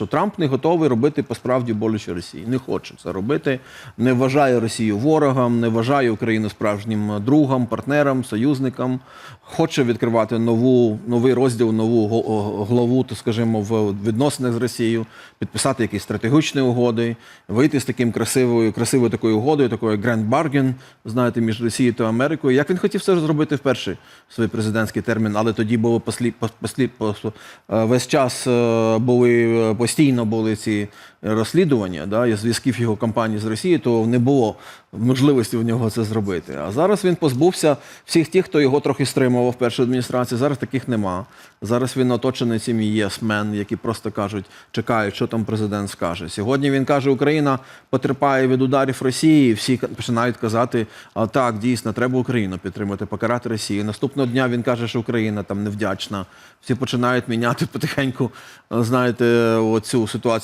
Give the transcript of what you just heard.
що Трамп не готовий робити по справді боляче Росії. Не хоче це робити, не вважає Росію ворогом, не вважає Україну справжнім другом, партнером, союзником. Хоче відкривати нову, новий розділ, нову главу, то скажімо, в відносинах з Росією, підписати якісь стратегічні угоди, вийти з таким красивою, красивою такою угодою, такою Grand Bargain, знаєте, між Росією та Америкою. Як він хотів це зробити в перший свій президентський термін, але тоді було послі, пос- послі, е, весь час е, були е, постійно були ці розслідування, да, і зв'язків його кампанії з Росією, то не було можливості в нього це зробити. А зараз він позбувся всіх тих, хто його трохи стримував в першій адміністрації. Зараз таких нема. Зараз він оточений цими єсмен, які просто кажуть, чекають, що там президент скаже. Сьогодні він каже, Україна потерпає від ударів Росії. Всі починають казати, а так, дійсно, треба Україну підтримати, покарати Росію. Наступного дня він каже, що Україна там невдячна. Всі починають міняти потихеньку, знаєте, оцю ситуацію.